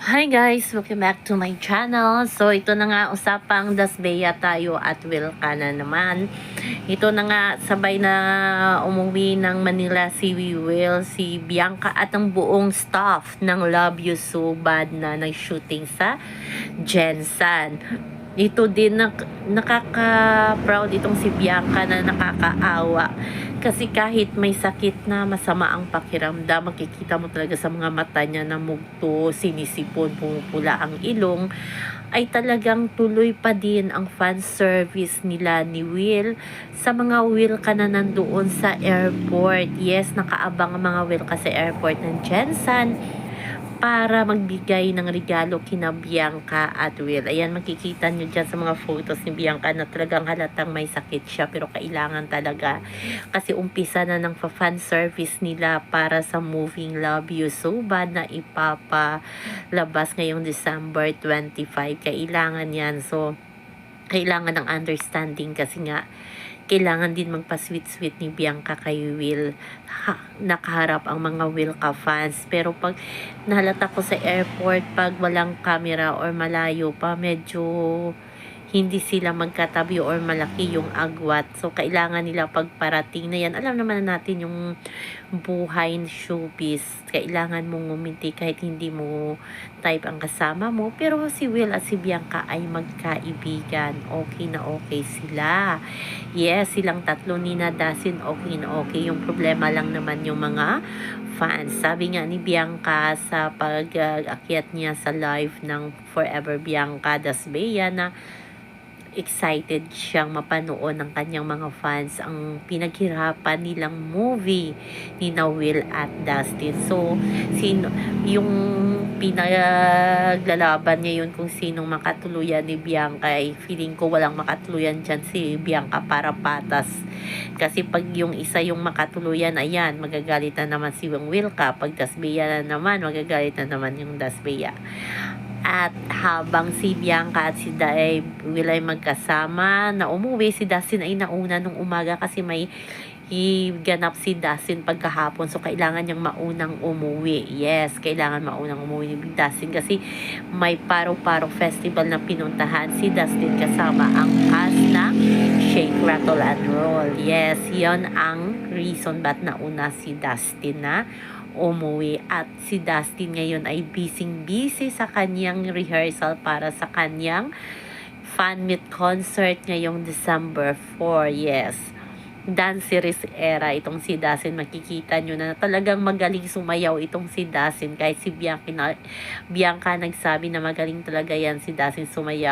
Hi guys! Welcome back to my channel. So ito na nga usapang Dasbeya tayo at Wilka na naman. Ito na nga sabay na umuwi ng Manila si Will, si Bianca at ang buong staff ng Love You So Bad na nag-shooting sa Jensen. Ito din nak nakaka-proud itong si Bianca na nakakaawa. Kasi kahit may sakit na masama ang pakiramdam, makikita mo talaga sa mga mata niya na mugto, sinisipon, pumupula ang ilong, ay talagang tuloy pa din ang fan service nila ni Will sa mga Will ka na nandoon sa airport. Yes, nakaabang ang mga Will ka sa airport ng Jensen para magbigay ng regalo kina Bianca at Will. Ayan, makikita nyo dyan sa mga photos ni Bianca na talagang halatang may sakit siya pero kailangan talaga kasi umpisa na ng fan service nila para sa moving Love You So Bad na ipapalabas ngayong December 25. Kailangan yan. So, kailangan ng understanding kasi nga kailangan din magpa-sweet-sweet ni Bianca kay Will. Ha, nakaharap ang mga Will ka fans. Pero pag nahalata ko sa airport, pag walang camera or malayo pa, medyo hindi sila magkatabi or malaki yung agwat. So, kailangan nila pagparating na yan. Alam naman na natin yung buhay showbiz. Kailangan mong uminti kahit hindi mo type ang kasama mo. Pero si Will at si Bianca ay magkaibigan. Okay na okay sila. Yes, silang tatlo ni Nadasin okay na okay. Yung problema lang naman yung mga fans. Sabi nga ni Bianca sa pag-akyat niya sa live ng Forever Bianca Dasbeya na excited siyang mapanood ng kanyang mga fans ang pinaghirapan nilang movie ni Will at Dustin. So, sino, yung pinaglalaban niya yun kung sinong makatuluyan ni Bianca ay feeling ko walang makatuluyan dyan si Bianca para patas. Kasi pag yung isa yung makatuluyan, ayan, magagalit na naman si Will ka. Pag Dasbeya na naman, magagalit na naman yung Dasbeya. At habang si Bianca at si Dae will ay magkasama na umuwi, si Dustin ay nauna nung umaga kasi may iganap si Dustin pagkahapon. So, kailangan niyang maunang umuwi. Yes, kailangan maunang umuwi ni Dustin kasi may Paro-Paro Festival na pinuntahan si Dustin kasama ang cast ng Shake, Rattle, and Roll. Yes, yon ang reason ba't nauna si Dustin na umuwi at si Dustin ngayon ay busy-busy sa kanyang rehearsal para sa kanyang fan meet concert ngayong December 4. Yes. Dance series era itong si Dustin makikita nyo na talagang magaling sumayaw itong si Dustin kahit si Bianca, Bianca nagsabi na magaling talaga yan si Dustin sumayaw